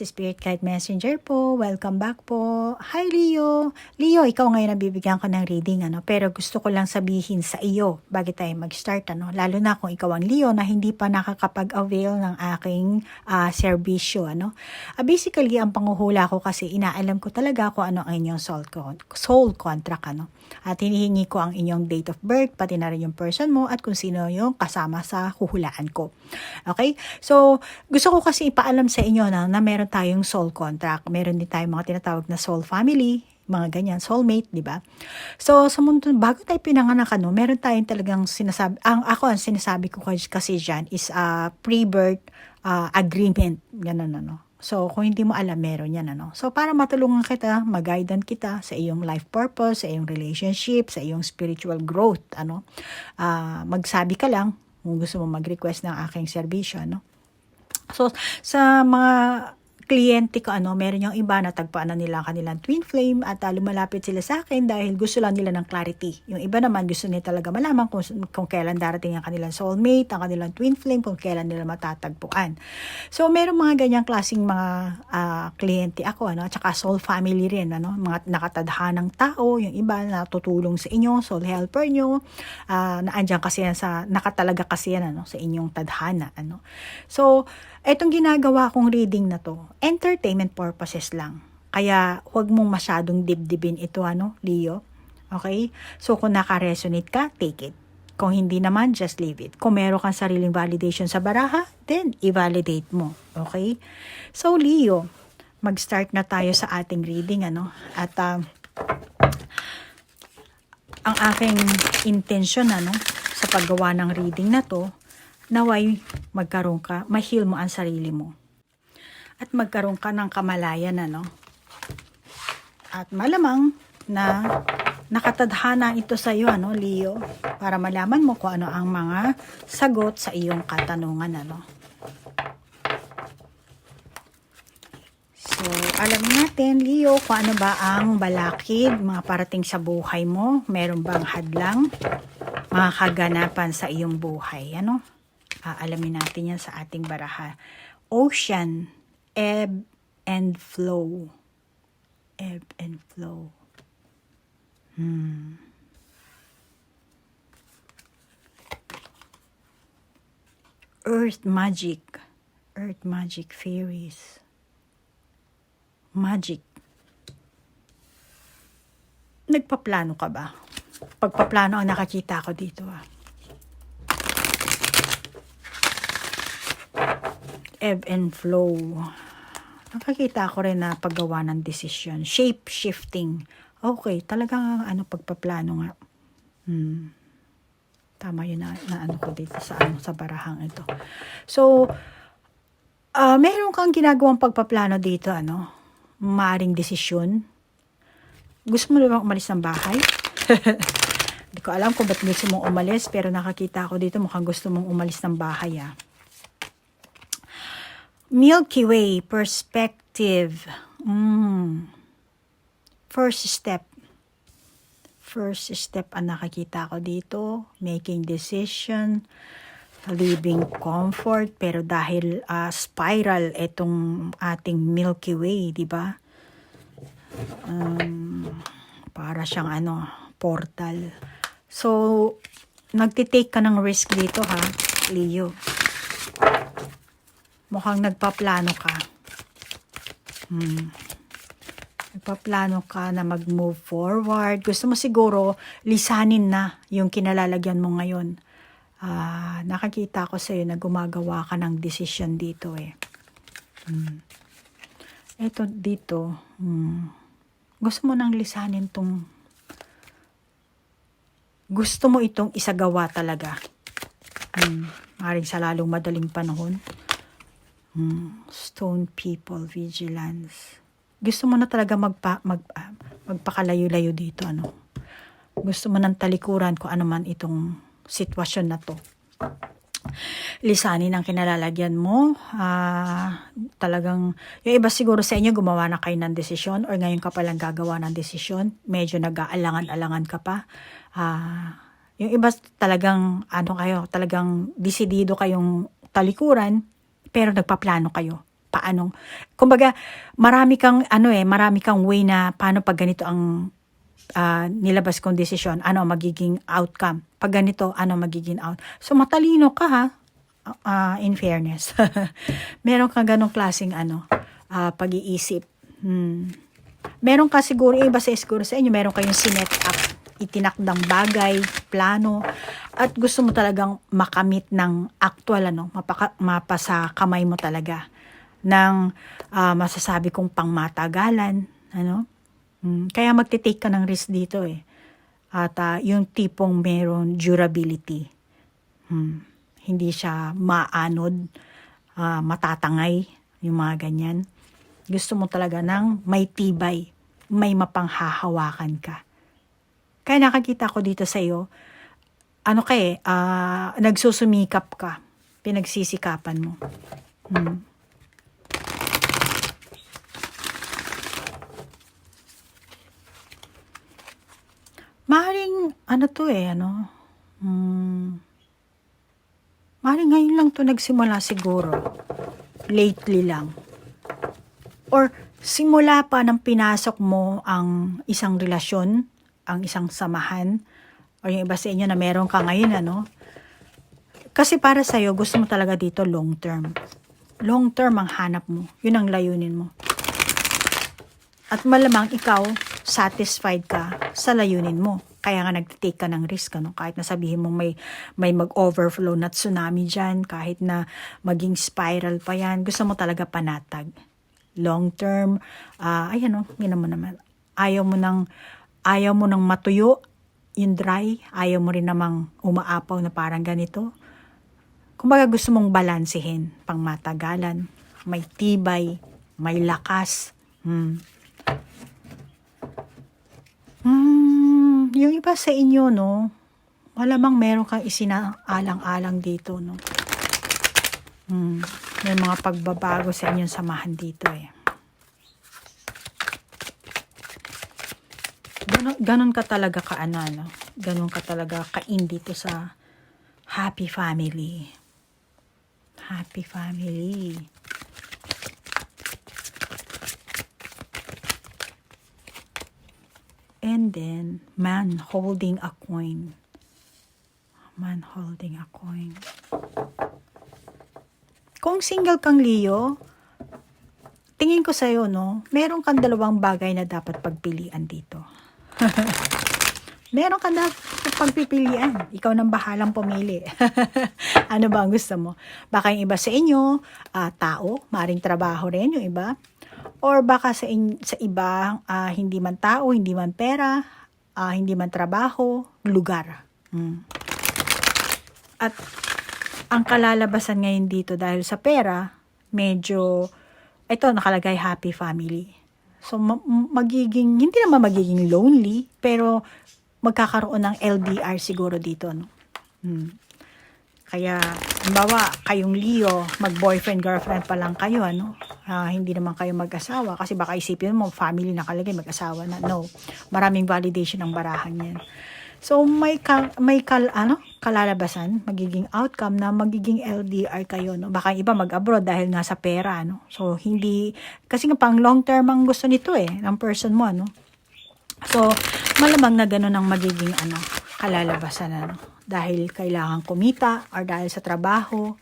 guys, Spirit Guide Messenger po. Welcome back po. Hi Leo. Leo, ikaw ngayon nabibigyan ko ng reading ano, pero gusto ko lang sabihin sa iyo bago tayo mag-start ano, lalo na kung ikaw ang Leo na hindi pa nakakapag-avail ng aking uh, serbisyo ano. Uh, basically, ang panguhula ko kasi inaalam ko talaga kung ano ang inyong soul, con- soul contract ano. At hinihingi ko ang inyong date of birth, pati na rin yung person mo at kung sino yung kasama sa huhulaan ko. Okay? So, gusto ko kasi ipaalam sa inyo na, na meron tayong soul contract. Meron din tayong mga tinatawag na soul family, mga ganyan, soulmate, di ba? So, sa mundo, bago tayo pinanganak, ano, meron tayong talagang sinasabi, ang ako, ang sinasabi ko kasi dyan is a pre-birth uh, agreement, ganun, ano. So, kung hindi mo alam, meron yan, ano. So, para matulungan kita, mag-guidance kita sa iyong life purpose, sa iyong relationship, sa iyong spiritual growth, ano. Uh, magsabi ka lang, kung gusto mo mag-request ng aking serbisyo, no? So, sa mga kliyente ko, ano, meron yung iba na tagpaan na nila ang kanilang twin flame at uh, lumalapit sila sa akin dahil gusto lang nila ng clarity. Yung iba naman gusto nila talaga malaman kung, kung kailan darating ang kanilang soulmate, ang kanilang twin flame, kung kailan nila matatagpuan. So, meron mga ganyang klaseng mga uh, kliyente ako, ano, at saka soul family rin, ano, mga nakatadhanang tao, yung iba na tutulong sa inyo, soul helper nyo, uh, na andyan kasi yan sa, nakatalaga kasi yan, ano, sa inyong tadhana, ano. So, Etong ginagawa kong reading na to, entertainment purposes lang. Kaya huwag mong masyadong dibdibin ito ano, Leo. Okay? So kung naka-resonate ka, take it. Kung hindi naman, just leave it. Kung meron kang sariling validation sa baraha, then i-validate mo. Okay? So Leo, mag-start na tayo sa ating reading ano. At uh, ang aking intention ano sa paggawa ng reading na to naway magkaroon ka, mahil mo ang sarili mo. At magkaroon ka ng kamalayan, ano? At malamang na nakatadhana ito sa iyo, ano, Leo, para malaman mo kung ano ang mga sagot sa iyong katanungan, ano. So, alam natin, Leo, kung ano ba ang balakid, mga parating sa buhay mo, meron bang hadlang, mga kaganapan sa iyong buhay, ano? Aalamin natin yan sa ating baraha. Ocean, ebb and flow. Ebb and flow. Hmm. Earth magic. Earth magic fairies. Magic. Nagpaplano ka ba? Pagpaplano ang nakakita ko dito ah. Ebb and flow. Nakakita ko rin na paggawa ng desisyon. Shape shifting. Okay, talagang ano pagpaplano nga. Hmm. Tama yun na, na ano ko dito sa ano sa barahang ito. So, uh, meron kang ginagawang pagpaplano dito, ano? Maaring desisyon. Gusto mo na umalis ng bahay? Hindi ko alam kung ba't gusto mong umalis, pero nakakita ko dito mukhang gusto mong umalis ng bahay, ah. Milky Way perspective. Mm. First step. First step ang nakakita ko dito. Making decision. Living comfort. Pero dahil uh, spiral itong ating Milky Way, di ba? Um, para siyang ano, portal. So, nagtitake ka ng risk dito ha, Leo. Mukhang nagpaplano ka. Hmm. Nagpaplano ka na mag-move forward. Gusto mo siguro lisanin na yung kinalalagyan mo ngayon. Uh, nakakita ko sa'yo na gumagawa ka ng decision dito eh. Hmm. Ito dito, hmm. gusto mo nang lisanin tong gusto mo itong isagawa talaga. Hmm. Maring sa lalong madaling panahon. Hmm, stone people, vigilance. Gusto mo na talaga magpa, mag, uh, magpakalayo-layo dito, ano? Gusto mo ng talikuran kung ano man itong sitwasyon na to. Lisanin ang kinalalagyan mo. Uh, talagang, yung iba siguro sa inyo gumawa na kayo ng desisyon or ngayon ka palang gagawa ng desisyon. Medyo nag-aalangan-alangan ka pa. Uh, yung iba talagang, ano kayo, talagang desidido kayong talikuran pero nagpaplano kayo. paano. Kumbaga, marami kang, ano eh, marami kang way na paano pag ganito ang ah, nilabas kong desisyon, ano magiging outcome. Pag ganito, ano magiging out. So, matalino ka ha, Ah, in fairness. Meron kang ganong klaseng ano, ah, pag-iisip. Hmm. Meron ka siguro, iba sa siguro sa inyo, meron kayong sinet up, itinakdang bagay, plano, at gusto mo talagang makamit ng actual, ano, mapaka, mapasa kamay mo talaga ng ah, masasabi kong pangmatagalan, ano. Hmm, Kaya magte-take ka ng risk dito eh. At ah, yung tipong meron durability. Hmm. Hindi siya maanod, ah, matatangay, yung mga ganyan. Gusto mo talaga ng may tibay, may mapanghahawakan ka. Kaya nakakita ko dito sa iyo, ano ka eh, ah, nagsusumikap ka, pinagsisikapan mo. Hmm. Maring, ano to eh, ano, hmm, maring ngayon lang to nagsimula siguro. Lately lang. Or simula pa nang pinasok mo ang isang relasyon, ang isang samahan, or yung iba sa inyo na meron ka ngayon, ano. Kasi para sa'yo, gusto mo talaga dito long term. Long term ang hanap mo. Yun ang layunin mo. At malamang ikaw, satisfied ka sa layunin mo. Kaya nga nag-take ka ng risk, ano? kahit na sabihin mo may, may mag-overflow na tsunami dyan, kahit na maging spiral pa yan, gusto mo talaga panatag. Long term, ah ayan o, yun naman naman. Ayaw mo nang, ayaw mo nang matuyo, yung dry, ayaw mo rin namang umaapaw na parang ganito. Kumbaga gusto mong balansehin, pang matagalan, may tibay, may lakas. Hmm. Hmm, yung iba sa inyo, no, malamang meron kang isinaalang-alang dito, no. Hmm, may mga pagbabago sa inyong samahan dito, eh. Ganon, ka talaga ka, ano, no? Ganon ka talaga ka-in dito sa happy family. Happy family. And then, man holding a coin. Man holding a coin. Kung single kang Leo, tingin ko sa'yo, no, meron kang dalawang bagay na dapat pagpilian dito. meron kang dapat pagpipilian. Ikaw nang bahalang pumili. ano ba ang gusto mo? Baka yung iba sa inyo, ah, tao, maring trabaho rin yung iba. Or baka sa, in- sa iba, ah, hindi man tao, hindi man pera, ah, hindi man trabaho, lugar. Mm. At ang kalalabasan ngayon dito dahil sa pera, medyo, ito nakalagay happy family. So, ma- magiging, hindi naman magiging lonely, pero magkakaroon ng LDR siguro dito, no? Hmm. Kaya, halimbawa, kayong Leo, mag-boyfriend, girlfriend pa lang kayo, ano? Ah, hindi naman kayo mag-asawa. Kasi baka isipin mo, family nakalagay, mag-asawa na. No. Maraming validation ng barahan yan. So, may, ka, may kal, ano, kalalabasan, magiging outcome na magiging LDR kayo. No? Baka iba mag-abroad dahil nga sa pera. No? So, hindi, kasi nga pang long term ang gusto nito eh, ng person mo. Ano? So, malamang na gano'n ang magiging ano, kalalabasan. Ano? Dahil kailangan kumita or dahil sa trabaho.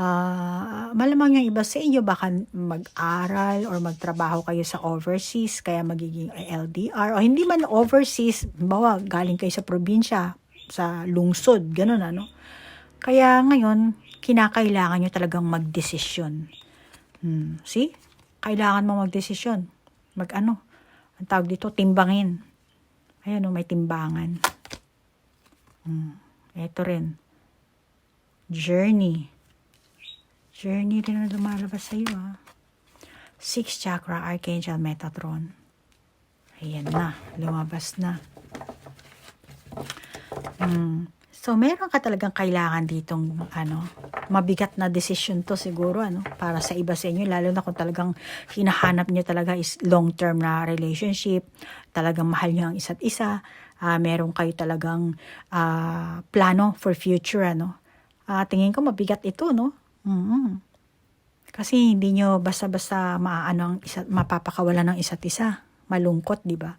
Ah, malamang yung iba sa inyo baka mag-aral or magtrabaho kayo sa overseas kaya magiging LDR o hindi man overseas, bawa galing kayo sa probinsya, sa lungsod, ganun ano. Kaya ngayon, kinakailangan nyo talagang magdesisyon. Hmm, see? Kailangan mo magdesisyon. Mag ano? Ang tawag dito, timbangin. Ayan o, may timbangan. Hmm, ito rin. Journey. Journey rin na lumalabas sa iyo, ah. Six chakra, Archangel Metatron. Ayan na, lumabas na. Hmm. So, meron ka talagang kailangan ditong, ano, mabigat na decision to siguro, ano, para sa iba sa inyo, lalo na kung talagang hinahanap nyo talaga is long-term na relationship, talagang mahal nyo ang isa't isa, ah, meron kayo talagang ah, plano for future, ano. Ah, tingin ko mabigat ito, no? Mm Kasi hindi nyo basta-basta maaano ang isa, mapapakawalan ng isa't isa. Malungkot, di ba?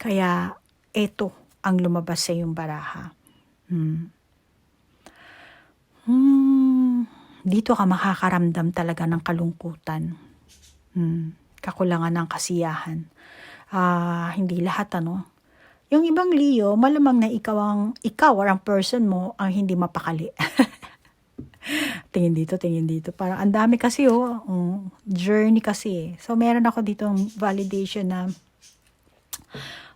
Kaya eto ang lumabas sa yung baraha. Hmm. Hmm. Dito ka makakaramdam talaga ng kalungkutan. Hmm. Kakulangan ng kasiyahan. Ah, hindi lahat ano. Yung ibang Leo, malamang na ikaw ang ikaw or ang person mo ang hindi mapakali. tingin dito, tingin dito. Parang ang dami kasi oh, mm, journey kasi. eh. So meron ako dito validation na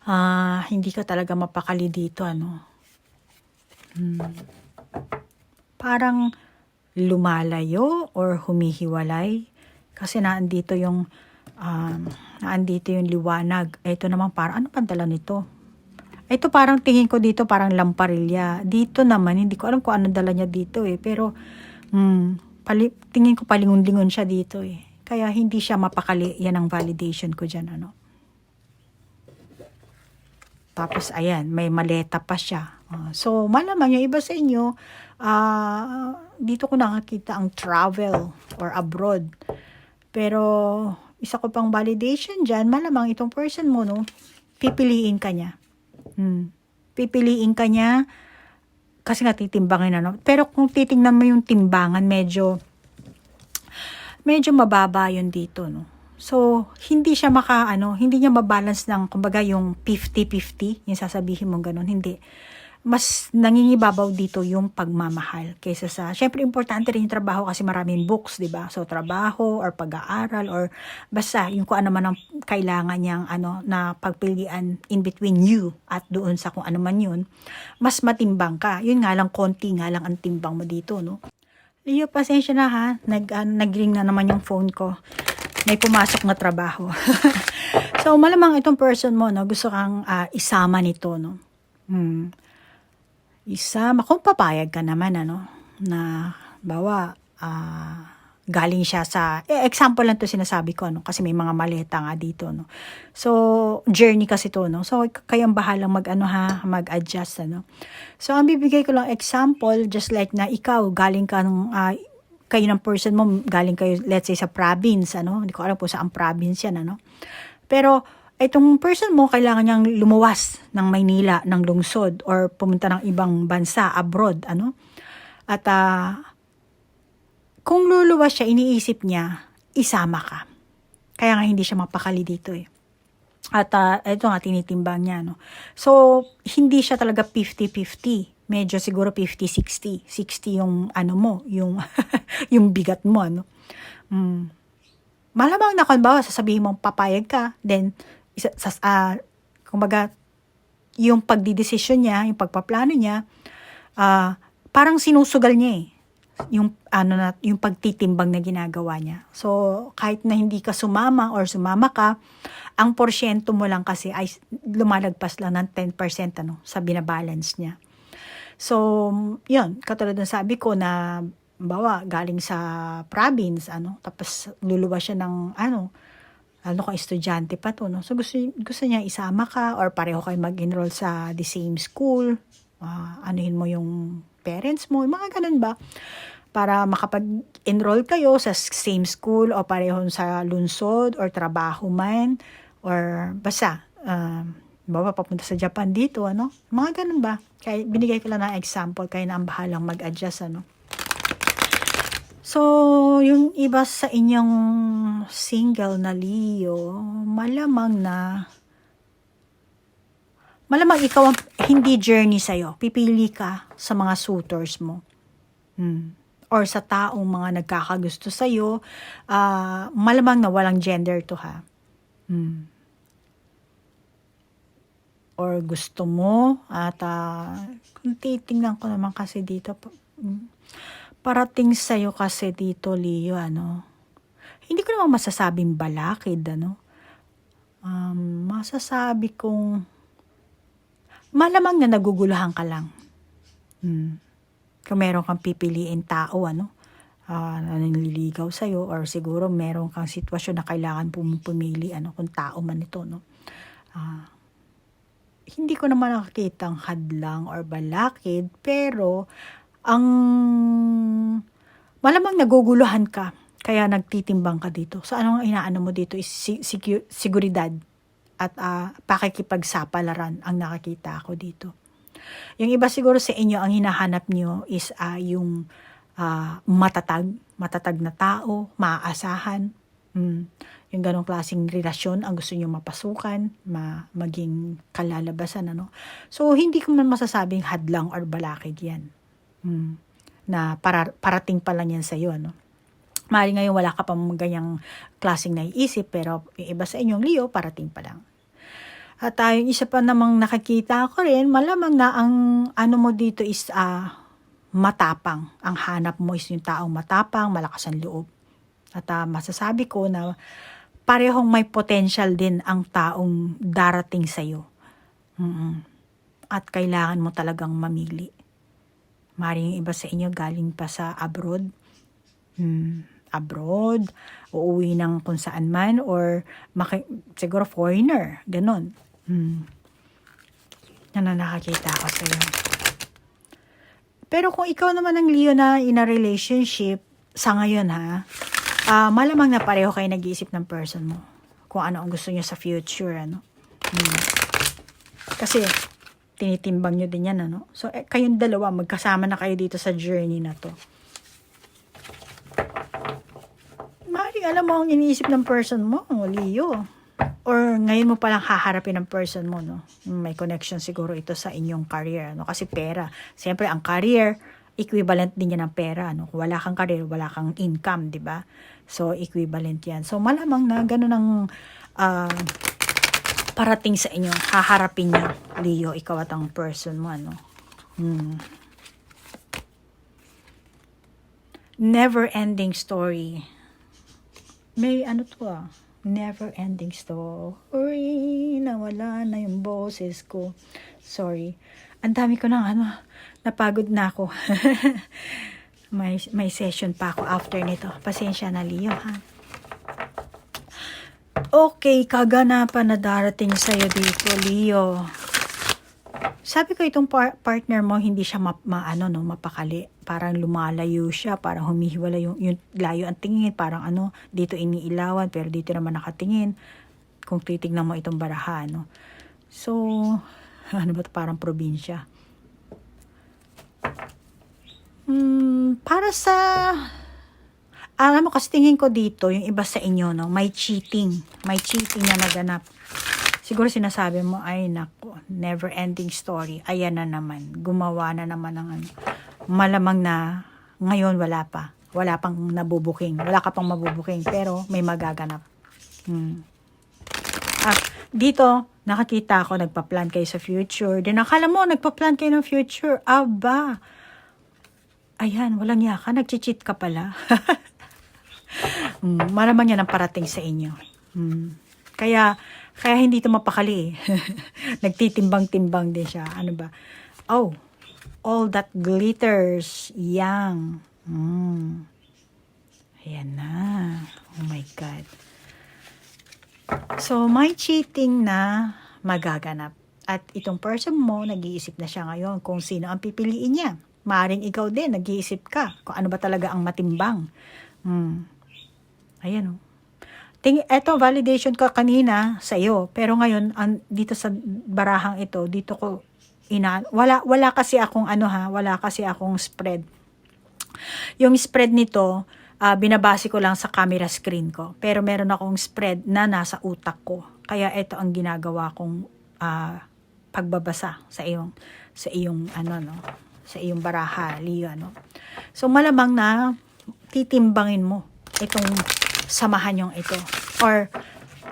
ah, hindi ka talaga mapakali dito ano. Hmm. Parang lumalayo or humihiwalay kasi naandito yung um, naandito yung liwanag. Ito naman parang ano pang dala nito? Ito parang tingin ko dito parang lamparilya. Dito naman, hindi ko alam kung ano dala niya dito eh. Pero, hmm, pali, tingin ko palingon-lingon siya dito eh. Kaya hindi siya mapakali. Yan ang validation ko dyan, ano. Tapos, ayan, may maleta pa siya. Ah, so, malamang yung iba sa inyo, ah, dito ko nakakita ang travel or abroad. Pero, isa ko pang validation dyan, malamang itong person mo, no, pipiliin ka niya. Hmm. Pipiliin ka niya kasi nga titimbangin ano. Pero kung titingnan mo yung timbangan, medyo medyo mababa yun dito, no. So, hindi siya maka, ano, hindi niya mabalance ng, kumbaga, yung 50-50, yung sasabihin mo ganun, hindi. Mas nangingibabaw dito yung pagmamahal kaysa sa, syempre importante rin yung trabaho kasi maraming books, di ba? So, trabaho or pag-aaral or basta yung kung ano man ang kailangan niyang ano, na pagpilian in between you at doon sa kung ano man yun, mas matimbang ka. Yun nga lang, konti nga lang ang timbang mo dito, no? Leo, pasensya na ha. Nag, uh, nag-ring na naman yung phone ko. May pumasok na trabaho. so, malamang itong person mo, no, gusto kang uh, isama nito, no? Hmm. Isama, kung papayag ka naman, ano, na, bawa, ah, galing siya sa, eh, example lang to sinasabi ko, no, kasi may mga maleta nga dito, no. So, journey kasi to, no. So, kayang bahalang mag, ano ha, mag-adjust, ano. So, ang bibigay ko lang example, just like na ikaw, galing ka ng, ah, kayo ng person mo, galing kayo, let's say, sa province, ano, hindi ko alam po saan province yan, ano. Pero, itong person mo, kailangan niyang lumuwas ng Maynila, ng lungsod, or pumunta ng ibang bansa, abroad, ano. At, uh, kung luluwas siya, iniisip niya, isama ka. Kaya nga hindi siya mapakali dito eh. At uh, ito nga, tinitimbang niya, no. So, hindi siya talaga 50-50. Medyo siguro 50-60. 60 yung ano mo, yung, yung bigat mo, ano. Mm. Malamang na kung ba, sasabihin mong papayag ka, then, sa, uh, kumbaga, yung pagdidesisyon niya, yung pagpaplano niya, uh, parang sinusugal niya eh yung ano na yung pagtitimbang na ginagawa niya. So kahit na hindi ka sumama or sumama ka, ang porsyento mo lang kasi ay lumalagpas lang ng 10% ano sa binabalance niya. So, yun, katulad ng sabi ko na bawa galing sa province ano, tapos luluwas siya ng ano, ano kung estudyante pa to, no? So gusto, gusto niya isama ka or pareho kayo mag-enroll sa the same school. Uh, anuhin mo yung parents mo, mga ganun ba? Para makapag-enroll kayo sa same school o pareho sa lunsod or trabaho man or basta, baba papunta sa Japan dito, ano? Mga ganun ba? Kaya binigay ko lang ng example, kaya na ang bahalang mag-adjust, ano? So, yung iba sa inyong single na Leo, malamang na malamang ikaw ang hindi journey sa'yo. Pipili ka sa mga suitors mo. Hmm. Or sa taong mga nagkakagusto sa'yo. Uh, malamang na walang gender to ha. Hmm. Or gusto mo at uh, kung titingnan ko naman kasi dito hmm, parating sa'yo kasi dito Leo ano hindi ko naman masasabing balakid ano um, masasabi kong malamang na naguguluhan ka lang. Hmm. Kung meron kang pipiliin tao, ano, uh, na nanliligaw sa'yo, or siguro meron kang sitwasyon na kailangan pumili, ano, kung tao man ito, no. Uh, hindi ko naman nakakita ang hadlang or balakid, pero ang malamang naguguluhan ka Kaya nagtitimbang ka dito. So, anong inaano mo dito is si- sigu- seguridad at ah, pakikipagsapalaran ang nakakita ako dito. Yung iba siguro sa inyo, ang hinahanap nyo is ah, yung ah, matatag, matatag na tao, maaasahan. Mm. Yung ganong klaseng relasyon ang gusto nyo mapasukan, ma maging kalalabasan. Ano? So, hindi ko man masasabing hadlang or balakid yan. Mm. Na para, parating pa lang yan sa'yo. Ano? Mari ngayon wala ka pang ganyang klaseng naiisip, pero yung iba sa inyong Leo, parating pa lang. At uh, yung isa pa namang nakakita ko rin, malamang na ang ano mo dito is ah, matapang. Ang hanap mo is yung taong matapang, malakas ang loob. At ah, masasabi ko na parehong may potential din ang taong darating sa'yo. mm At kailangan mo talagang mamili. Maring iba sa inyo galing pa sa abroad. Hmm, abroad, uuwi ng kung saan man, or maki- siguro foreigner, ganun. Hmm. Yan ang nakakita ko sa'yo. Pero kung ikaw naman ang Leo na in a relationship, sa ngayon ha, ah, malamang na pareho kayo nag-iisip ng person mo. Kung ano ang gusto niyo sa future, ano. Hmm. Kasi, tinitimbang nyo din yan, ano. So, eh, kayong dalawa, magkasama na kayo dito sa journey na to. Maaaring alam mo ang iniisip ng person mo, Leo. Or ngayon mo palang haharapin ng person mo, no? May connection siguro ito sa inyong career, no? Kasi pera. Siyempre, ang career, equivalent din yan ng pera, no? Wala kang career, wala kang income, di ba? So, equivalent yan. So, malamang na ganun ang ah, parating sa inyo. Haharapin niya, Leo, ikaw at ang person mo, ano? Hmm. Never-ending story. May ano to ah, never-ending story. Nawala na yung boses ko. Sorry. Ang dami ko nang ano, napagod na ako. may, may session pa ako after nito. Pasensya na, Leo, ha? Okay, kaganapan na darating sa'yo dito, Leo. Sabi ko itong par- partner mo hindi siya ma, ma- ano no mapakali. Parang lumalayo siya parang humihiwala yung, yung layo ang tingin parang ano dito iniilawan pero dito naman nakatingin. Kung titignan mo itong baraha no. So ano ba to parang probinsya. Hmm, para sa alam mo kasi tingin ko dito yung iba sa inyo no may cheating may cheating na naganap siguro sinasabi mo, ay nako, never ending story. Ayan na naman, gumawa na naman ng ano. Malamang na ngayon wala pa. Wala pang nabubuking. Wala ka pang mabubuking, pero may magaganap. Hmm. Ah, dito, nakakita ako, nagpa-plan kayo sa future. Din akala mo, nagpa-plan kayo ng future. Aba, ayan, walang yaka, nag-cheat ka pala. hmm, malamang yan ang parating sa inyo. Hmm. Kaya, kaya hindi ito mapakali. eh. Nagtitimbang-timbang din siya. Ano ba? Oh, all that glitters, young. Mm. Ayan na. Oh my God. So, may cheating na magaganap. At itong person mo, nag-iisip na siya ngayon kung sino ang pipiliin niya. Maaring ikaw din, nag-iisip ka kung ano ba talaga ang matimbang. Hmm. Ayan oh. Ting eto validation ko kanina sa iyo, pero ngayon an, dito sa barahang ito, dito ko ina wala wala kasi akong ano ha, wala kasi akong spread. Yung spread nito, ah, binabase ko lang sa camera screen ko. Pero meron akong spread na nasa utak ko. Kaya ito ang ginagawa kong ah, pagbabasa sa iyong sa iyong ano no, sa iyong baraha, Leo no. So malamang na titimbangin mo itong samahan yung ito. Or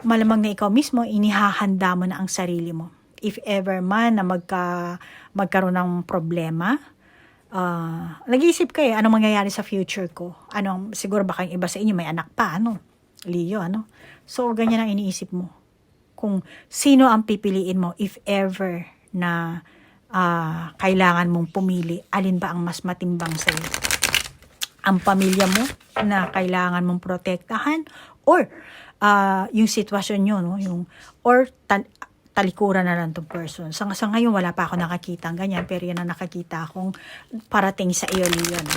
malamang na ikaw mismo, inihahanda mo na ang sarili mo. If ever man na magka, magkaroon ng problema, uh, nag-iisip ka eh, anong mangyayari sa future ko? Anong, siguro baka yung iba sa inyo may anak pa, ano? Leo, ano? So, ganyan ang iniisip mo. Kung sino ang pipiliin mo if ever na ah, kailangan mong pumili, alin ba ang mas matimbang sa'yo? Ang pamilya mo na kailangan mong protektahan or ah, yung sitwasyon nyo, no? Yung, or tal- talikuran na lang tong person. Sa, sa ngayon, wala pa ako nakakita ng ganyan, pero yan ang nakakita akong parating sa iyo, Leo. No?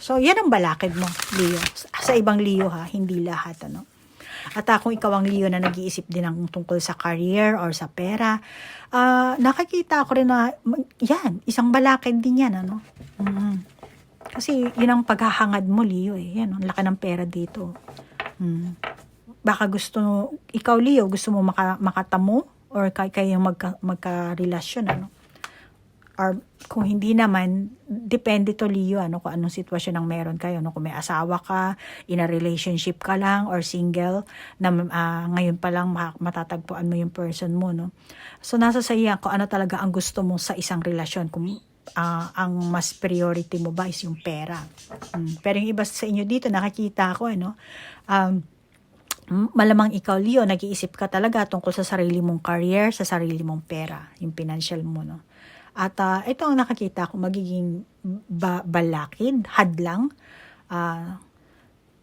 So, yan ang balakid mo, Leo. Sa ibang Leo ha, hindi lahat, ano. At uh, ikaw ang Leo na nag-iisip din ng tungkol sa career or sa pera, ah, nakakita ko rin na, yan, isang balakid din yan, ano. Mm. Kasi yun ang paghahangad mo, Leo, eh. Yan, ang laki ng pera dito. Mm. Baka gusto, ikaw, Leo, gusto mo maka, makatamo or kay kayo magka, magka-relasyon, ano. Or kung hindi naman, depende to Leo, ano, kung anong sitwasyon ang meron kayo. No? Kung may asawa ka, in a relationship ka lang, or single, na ah, ngayon pa lang ma- matatagpuan mo yung person mo. No? So, nasa sa iyo kung ano talaga ang gusto mo sa isang relasyon. Kung ah, ang mas priority mo ba is yung pera. Mm. Pero yung iba sa inyo dito, nakikita ko, ano, um, m- malamang ikaw, Leo, nag-iisip ka talaga tungkol sa sarili mong career, sa sarili mong pera, yung financial mo, no? At ah, ito ang nakakita ko, magiging ba- balakid, hadlang, ah,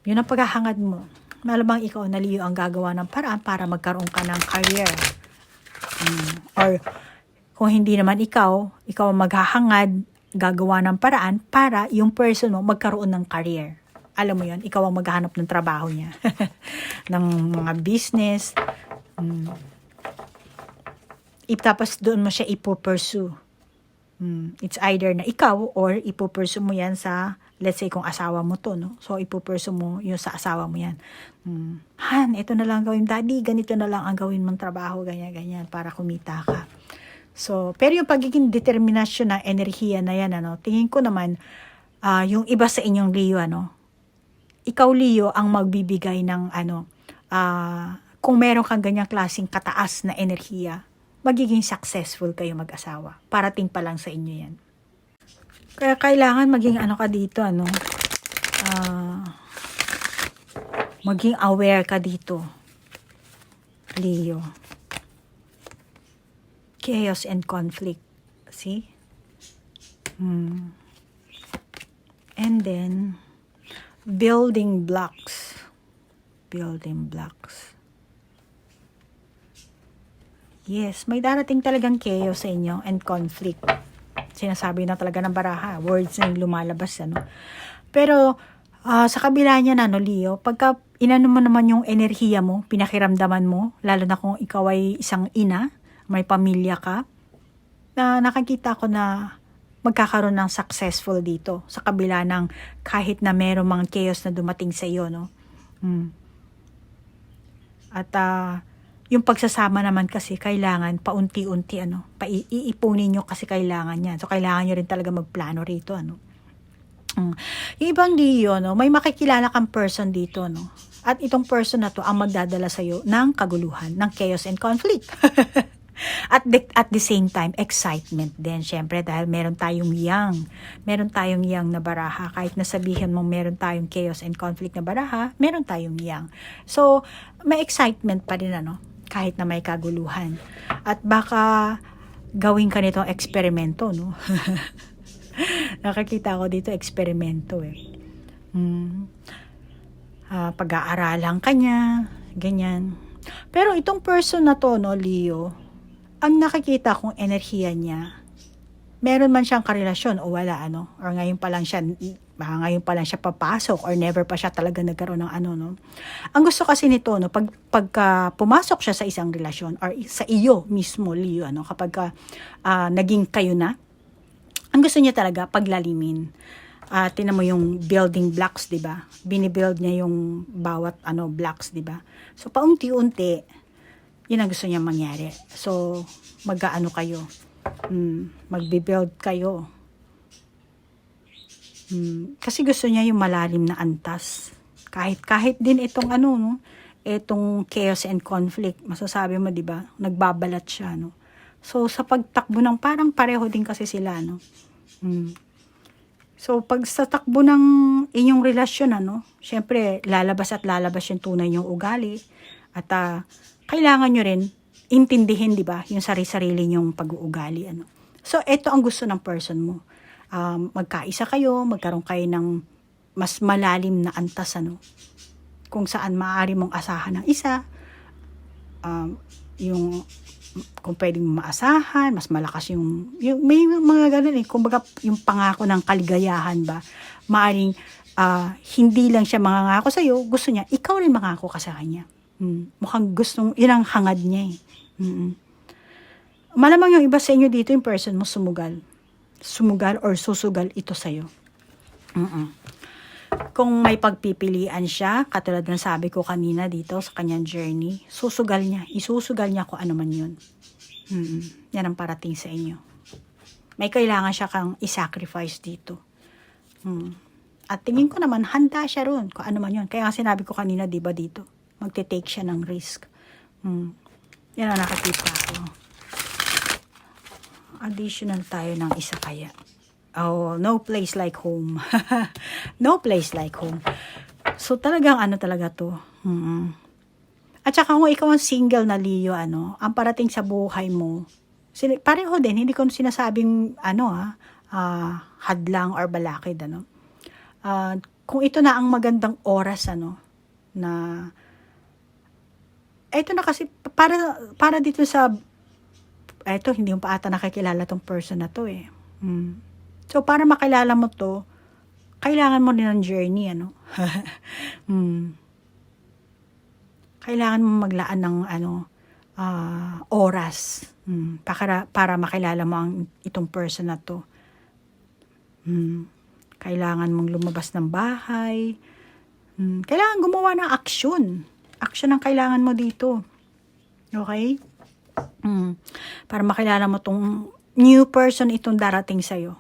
yun ang paghahangad mo. Malamang ikaw na Leo ang gagawa ng paraan para magkaroon ka ng career. Mm. Or kung hindi naman ikaw, ikaw ang maghahangad, gagawa ng paraan para yung person mo magkaroon ng career. Alam mo yon ikaw ang maghahanap ng trabaho niya. ng mga business. Mm. Tapos doon mo siya ipopursue. Mm. It's either na ikaw or ipopursue mo yan sa, let's say kung asawa mo to, no? So ipopursue mo yung sa asawa mo yan. Mm. Han, ito na lang ang gawin, daddy, ganito na lang ang gawin mong trabaho, ganyan, ganyan, para kumita ka. So, pero yung pagiging determinasyon na enerhiya na yan, ano, tingin ko naman, ah, yung iba sa inyong Leo, ano, ikaw Leo ang magbibigay ng ano, ah, kung meron kang ganyang klaseng kataas na enerhiya, magiging successful kayo mag-asawa. Parating pa lang sa inyo yan. Kaya kailangan maging ano ka dito, ano, ah, maging aware ka dito, Leo. Chaos and conflict. See? Hmm. And then, building blocks. Building blocks. Yes, may darating talagang chaos sa inyo and conflict. Sinasabi na talaga ng baraha, words na yung lumalabas. Ano. Pero ah, sa kabila niya na, no, Leo, pagka inano mo naman yung enerhiya mo, pinakiramdaman mo, lalo na kung ikaw ay isang ina, may pamilya ka, na nakakita ko na magkakaroon ng successful dito sa kabila ng kahit na merong mga chaos na dumating sa iyo, no? Hmm. At ah, yung pagsasama naman kasi kailangan paunti-unti ano, paiipunin nyo kasi kailangan yan. So kailangan nyo rin talaga magplano rito ano. Mm. Yung ibang Leo, no, may makikilala kang person dito, no. At itong person na to ang magdadala sa iyo ng kaguluhan, ng chaos and conflict. at the, at the same time, excitement din, syempre, dahil meron tayong yang. Meron tayong yang na baraha. Kahit nasabihin mo meron tayong chaos and conflict na baraha, meron tayong yang. So, may excitement pa rin, ano, kahit na may kaguluhan. At baka gawin ka nitong eksperimento, no? Nakakita ko dito eksperimento eh. Hmm. Ah, pag-aaralan ka niya, ganyan. Pero itong person na to, no, Leo, ang nakikita kong enerhiya niya, meron man siyang karelasyon o wala, ano, or ngayon pa lang siya, baka ngayon pa lang siya papasok or never pa siya talaga nagkaroon ng ano, no. Ang gusto kasi nito, no, pag, pagka pumasok siya sa isang relasyon or sa iyo mismo, Leo, ano, kapag ka, ah, naging kayo na, ang gusto niya talaga paglalimin. Ah, tinan mo yung building blocks, 'di ba? Binibuild niya yung bawat ano blocks, 'di ba? So paunti-unti, 'yun ang gusto niya mangyari. So mag-aano kayo? Hmm, magbi-build kayo. Hmm, kasi gusto niya yung malalim na antas. Kahit kahit din itong ano no, itong chaos and conflict, masasabi mo 'di ba? Nagbabalat siya no. So, sa pagtakbo ng parang pareho din kasi sila, no? Mm. So, pag sa takbo ng inyong relasyon, ano, syempre, lalabas at lalabas yung tunay yung ugali. At ah, kailangan nyo rin intindihin, di ba, yung sarili-sarili nyong pag-uugali, ano. So, ito ang gusto ng person mo. Um, magkaisa kayo, magkaroon kayo ng mas malalim na antas, ano. Kung saan maaari mong asahan ng isa, um, yung kung pwedeng maasahan, mas malakas yung, yung may mga ganun eh, kumbaga yung pangako ng kaligayahan ba, maaring ah, hindi lang siya mangangako sa'yo, gusto niya, ikaw rin mangako ka sa kanya. Mm. Mukhang gustong, yun ang hangad niya eh. Mm-mm. Malamang yung iba sa inyo dito, yung person mo sumugal. Sumugal or susugal ito sa'yo. Mm-mm. Kung may pagpipilian siya, katulad ng sabi ko kanina dito sa kanyang journey, susugal niya, isusugal niya kung ano man yun. Mm-mm. Yan ang parating sa inyo. May kailangan siya kang isacrifice dito. Mm. At tingin ko naman, handa siya ron kung ano man yun. Kaya nga sinabi ko kanina, di ba dito, magte-take siya ng risk. Mm. Yan ang nakakita ko. Additional tayo ng isa kaya. Oh, no place like home. no place like home. So talagang ano talaga to. Mm. At saka kung ikaw ang single na Leo, ano, ang parating sa buhay mo, sin- pareho din, hindi ko sinasabing, ano ah, ah, hadlang or balakid, ano. Ah, kung ito na ang magandang oras, ano, na, ito na kasi, para, para dito sa, eto, hindi mo pa ata nakikilala tong person na to eh. Mm. So, para makilala mo to, kailangan mo din ng journey, ano. mm kailangan mo maglaan ng ano ah, oras mm, para para makilala mo ang itong person na to. Mm, kailangan mong lumabas ng bahay. Mm, kailangan gumawa ng aksyon. Aksyon ang kailangan mo dito. Okay? Mm, para makilala mo tong new person itong darating sa'yo.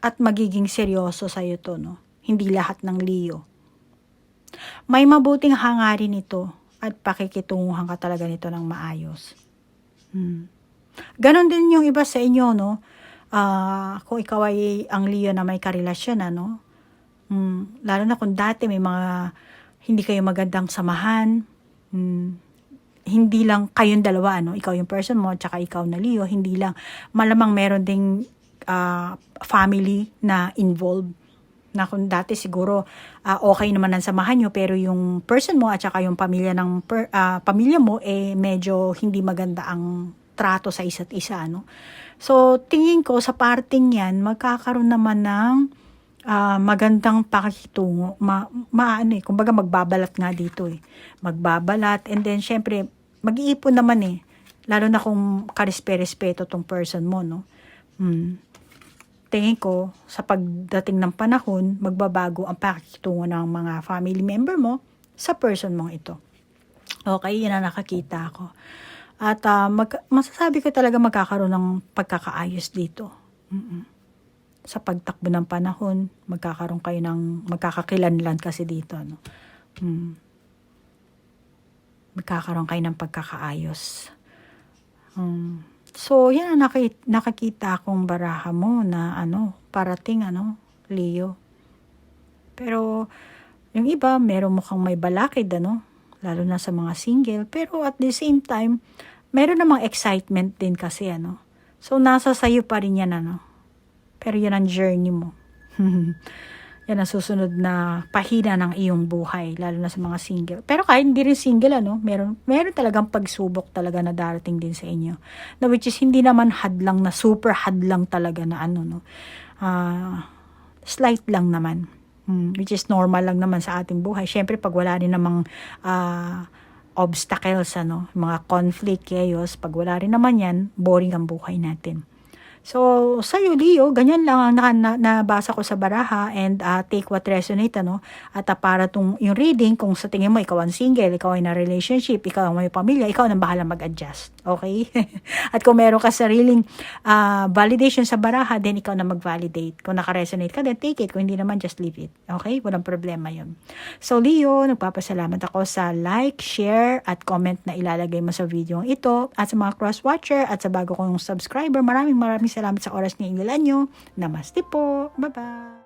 At magiging seryoso sa'yo to, no? Hindi lahat ng Leo. May mabuting hangarin ito at pakikitunguhan ka talaga nito ng maayos. Hmm. Ganon din yung iba sa inyo, no? Ah, kung ikaw ay ang Leo na may karelasyon, ano? Hmm. Lalo na kung dati may mga hindi kayo magandang samahan. Hmm. Hindi lang kayong dalawa, ano? Ikaw yung person mo, tsaka ikaw na Leo. Hindi lang. Malamang meron ding ah, family na involved na kung dati siguro ah, okay naman ang samahan nyo pero yung person mo at saka yung pamilya ng per, ah, pamilya mo eh medyo hindi maganda ang trato sa isa't isa no so tingin ko sa parting yan magkakaroon naman ng ah, magandang pakikitungo ma, ma ano eh kumbaga magbabalat nga dito eh magbabalat and then syempre mag-iipon naman eh lalo na kung karespe-respeto tong person mo no hmm tingin ko, sa pagdating ng panahon, magbabago ang pakikitungo ng mga family member mo sa person mong ito. Okay, yun ang nakakita ko. At uh, mag, masasabi ko talaga magkakaroon ng pagkakaayos dito. Mm-mm. Sa pagtakbo ng panahon, magkakaroon kayo ng magkakakilanlan kasi dito. No? Mm. Magkakaroon kayo ng pagkakaayos. Um, So, yan ang nakita, nakakita akong baraha mo na ano, parating ano, Leo. Pero, yung iba, meron mukhang may balakid, ano, lalo na sa mga single. Pero at the same time, meron namang excitement din kasi, ano. So, nasa sayo pa rin yan, ano. Pero yan ang journey mo. yan ang susunod na pahina ng iyong buhay, lalo na sa mga single. Pero kahit hindi rin single, ano, meron, meron talagang pagsubok talaga na darating din sa inyo. Na which is hindi naman hadlang na super hadlang talaga na ano, no. Uh, slight lang naman. Hmm, which is normal lang naman sa ating buhay. Siyempre, pag wala rin namang uh, obstacles, ano, mga conflict, chaos, pag wala rin naman yan, boring ang buhay natin. So, sa'yo, Leo, ganyan lang ang na, na, nabasa ko sa baraha and uh, take what resonate, ano? At uh, para tong yung reading, kung sa tingin mo, ikaw ang single, ikaw ay na relationship, ikaw ang may pamilya, ikaw ang bahala mag-adjust. Okay? At kung meron ka sariling uh, validation sa baraha, then ikaw na mag-validate. Kung naka-resonate ka, then take it. Kung hindi naman, just leave it. Okay? Walang problema yun. So, Leo, nagpapasalamat ako sa like, share, at comment na ilalagay mo sa video ito. At sa mga cross-watcher, at sa bago kong subscriber, maraming maraming salamat sa oras niyo inilan nyo. Namaste po. Bye-bye.